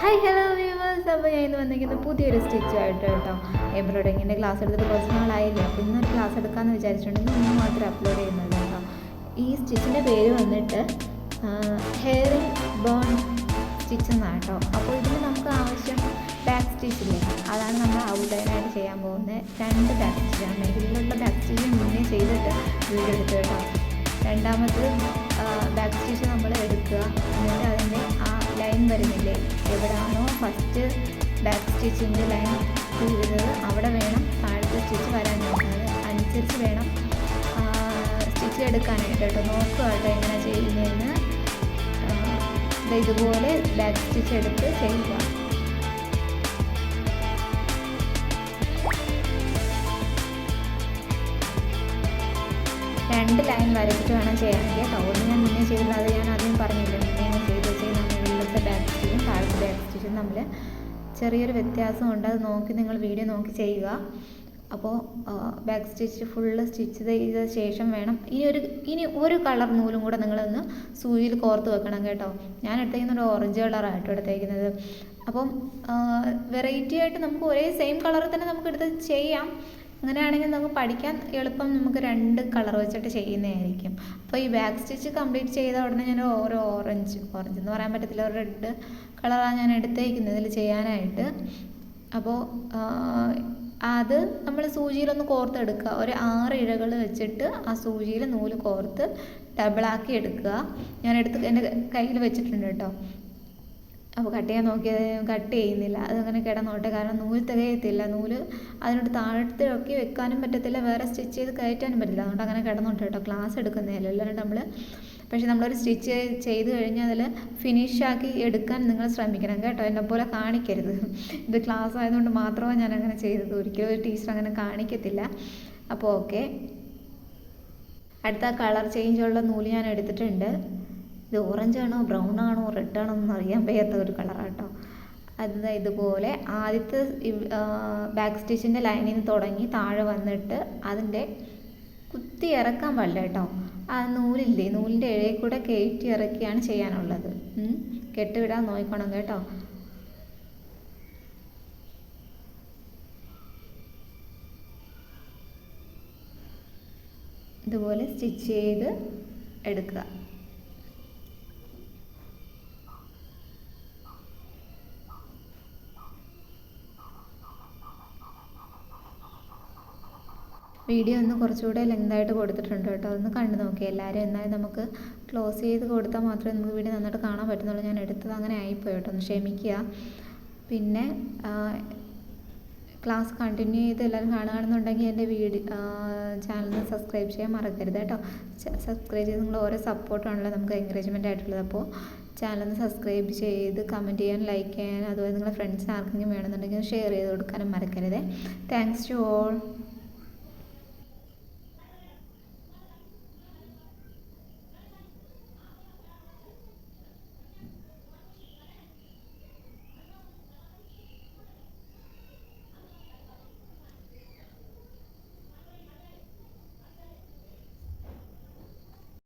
Hi hello viewers അപ്പോൾ ഞാൻ ഇന്ന് വന്നിരിക്കുന്നത് പുതിയൊരു സ്റ്റിച്ചുമായിട്ട് കേട്ടോ. എംബ്രോയിഡിങ്ങിന്റെ ക്ലാസ് എടുത്തിട്ട് കുറച്ച് നാളായില്ലേ? അപ്പോൾ ഇന്നൊരു ക്ലാസ് എടുക്കാമെന്ന് വിചാരിച്ചിട്ടുണ്ടെങ്കിൽ ഇന്ന് മാത്രം അപ്ലോഡ് ചെയ്യുന്നുണ്ട് കേട്ടോ. ഈ സ്റ്റിച്ചിന്റെ പേര് വന്നിട്ട് ഹെയർ ബോൺ സ്റ്റിച്ച് എന്നാണ് കേട്ടോ. അപ്പോൾ ഇതിന് നമുക്ക് ആവശ്യം ബാക്ക് സ്റ്റിച്ചില്ലേ അതാണ് നമ്മൾ ഔട്ട്ലൈനായിട്ട് ചെയ്യാൻ പോകുന്നത്. രണ്ട് ബാക്ക് സ്റ്റിച്ചാണ് ഇതിലുള്ള ബാക്ക് സ്റ്റിച്ച് മുന്നേ ചെയ്തിട്ട് വീഡിയോ എടുത്തു കേട്ടോ. രണ്ടാമത് ബാക്ക് സ്റ്റിച്ച് നമ്മൾ എടുക്കുക. വരുന്നില്ലേ? എവിടെയാണോ ഫസ്റ്റ് ബാക്ക് സ്റ്റിച്ചിന്റെ ലൈൻ ചെയ്തത് അവിടെ വേണം താഴത്തെ സ്റ്റിച്ച് വരാനായിട്ട് അനുസരിച്ച് വേണം സ്റ്റിച്ച് എടുക്കാനായിട്ട് കേട്ടോ. നോക്കുക കേട്ടോ എങ്ങനെ ചെയ്യുന്നതെന്ന്. ഇതുപോലെ ബാക്ക് സ്റ്റിച്ച് എടുത്ത് ചെയ്യുക. രണ്ട് ലൈൻ വരച്ചിട്ട് വേണം ചെയ്യാൻ. കേട്ടോ ഒന്ന് ഞാൻ മുന്നേ അത് ഞാൻ താഴത്തെ തമ്മിൽ ചെറിയൊരു വ്യത്യാസമുണ്ട്. അത് നോക്കി നിങ്ങൾ വീഡിയോ നോക്കി ചെയ്യുക. അപ്പോൾ ബാക്ക് സ്റ്റിച്ച് ഫുള്ള് സ്റ്റിച്ച് ചെയ്ത ശേഷം വേണം. ഇനി ഒരു ഇനി ഒരു കളർ നൂലും കൂടെ നിങ്ങളൊന്ന് സൂചിയിൽ കോർത്ത് വെക്കണം കേട്ടോ. ഞാൻ എടുത്തേക്കുന്ന ഒരു ഓറഞ്ച് കളറായിട്ടോ എടുത്തേക്കുന്നത്. അപ്പം വെറൈറ്റി ആയിട്ട് നമുക്ക് ഒരേ സെയിം കളറിൽ തന്നെ നമുക്ക് എടുത്ത് ചെയ്യാം. അങ്ങനെയാണെങ്കിൽ നമുക്ക് പഠിക്കാൻ എളുപ്പം നമുക്ക് രണ്ട് കളർ വെച്ചിട്ട് ചെയ്യുന്നതായിരിക്കും. അപ്പോൾ ഈ ബാക്ക് സ്റ്റിച്ച് കംപ്ലീറ്റ് ചെയ്ത ഉടനെ ഞാൻ ഓരോ ഓറഞ്ച് ഓറഞ്ച് എന്ന് പറയാൻ പറ്റത്തില്ല. ഒരു റെഡ് കളറാണ് ഞാൻ എടുത്തേക്കുന്നത് ഇതിൽ ചെയ്യാനായിട്ട്. അപ്പോൾ അത് നമ്മൾ സൂചിയിലൊന്ന് കോർത്തെടുക്കുക. ഒരു ആറ് ഇഴകൾ വെച്ചിട്ട് ആ സൂചിയിൽ നൂൽ കോർത്ത് ഡബിളാക്കി എടുക്കുക. ഞാൻ എടുത്ത് എന്റെ കയ്യിൽ വെച്ചിട്ടുണ്ട് കേട്ടോ. അപ്പോൾ കട്ട് ചെയ്യാൻ നോക്കിയത് കട്ട് ചെയ്യുന്നില്ല. അതങ്ങനെ കിടന്നോട്ടെ. കാരണം നൂൽ തികയത്തില്ല. നൂൽ അതിനോട് താഴത്തിലൊക്കെ വെക്കാനും പറ്റത്തില്ല. വേറെ സ്റ്റിച്ച് ചെയ്ത് കയറ്റാനും പറ്റില്ല. അതുകൊണ്ട് അങ്ങനെ കിടന്നോട്ടെ കേട്ടോ. ക്ലാസ് എടുക്കുന്നതല്ല. അല്ലാണ്ട് നമ്മൾ പക്ഷേ നമ്മളൊരു സ്റ്റിച്ച് ചെയ്ത് കഴിഞ്ഞാൽ അതിൽ ഫിനിഷാക്കി എടുക്കാൻ നിങ്ങൾ ശ്രമിക്കണം കേട്ടോ. എന്നെ പോലെ കാണിക്കരുത്. ഇത് ക്ലാസ് ആയതുകൊണ്ട് മാത്രമാണ് ഞാൻ അങ്ങനെ ചെയ്തത്. ഒരിക്കലും ഒരു ടീച്ചർ അങ്ങനെ കാണിക്കത്തില്ല. അപ്പോൾ ഓക്കെ അടുത്ത കളർ ചേഞ്ച് ഉള്ള നൂൽ ഞാൻ എടുത്തിട്ടുണ്ട്. ഇത് ഓറഞ്ച് ആണോ ബ്രൗൺ ആണോ റെഡ് ആണോ എന്നൊന്നും അറിയാൻ വയ്യാത്ത ഒരു കളറാട്ടോ അത് ദാ ഇതുപോലെ ആദ്യത്തെ ബാക്ക് സ്റ്റിച്ചിന്റെ ലൈനിൽ നിന്ന് തുടങ്ങി താഴെ വന്നിട്ട് അതിന്റെ കുത്തി ഇറക്കാൻ പാടില്ല കേട്ടോ. ആ നൂലില്ലേ? നൂലിന്റെ ഇഴയിൽ കൂടെ കയറ്റി ഇറക്കിയാണ് ചെയ്യാനുള്ളത്. കെട്ടുവിടാൻ നോക്കണം കേട്ടോ. ഇതുപോലെ സ്റ്റിച്ച് ചെയ്ത് എടുക്കുക. വീഡിയോ ഒന്ന് കുറച്ചുകൂടെ ലെങ്തായിട്ട് കൊടുത്തിട്ടുണ്ട് കേട്ടോ. അതൊന്ന് കണ്ടു നോക്കി എല്ലാവരും എന്നാലും നമുക്ക് ക്ലോസ് ചെയ്ത് കൊടുത്താൽ മാത്രമേ നമുക്ക് വീഡിയോ നന്നായിട്ട് കാണാൻ പറ്റുന്നുള്ളൂ. ഞാൻ എടുത്തത് അങ്ങനെ ആയിപ്പോയി കേട്ടോ. ഒന്ന് ക്ഷമിക്കുക. പിന്നെ ക്ലാസ് കണ്ടിന്യൂ ചെയ്ത് എല്ലാവരും കാണുകയാണെന്നുണ്ടെങ്കിൽ എന്റെ വീഡിയോ ചാനലിന് സബ്സ്ക്രൈബ് ചെയ്യാൻ മറക്കരുത് കേട്ടോ. സബ്സ്ക്രൈബ് ചെയ്ത് നിങ്ങൾ ഓരോ സപ്പോർട്ടാണല്ലോ നമുക്ക് എൻകറേജ്മെന്റ് ആയിട്ടുള്ളത്. അപ്പോൾ ചാനൽ സബ്സ്ക്രൈബ് ചെയ്ത് കമന്റ് ചെയ്യാൻ ലൈക്ക് ചെയ്യാൻ അതുപോലെ നിങ്ങളുടെ ഫ്രണ്ട്സ് ആർക്കെങ്കിലും വേണമെന്നുണ്ടെങ്കിൽ ഷെയർ ചെയ്ത് കൊടുക്കാനും മറക്കരുത്. Thanks to all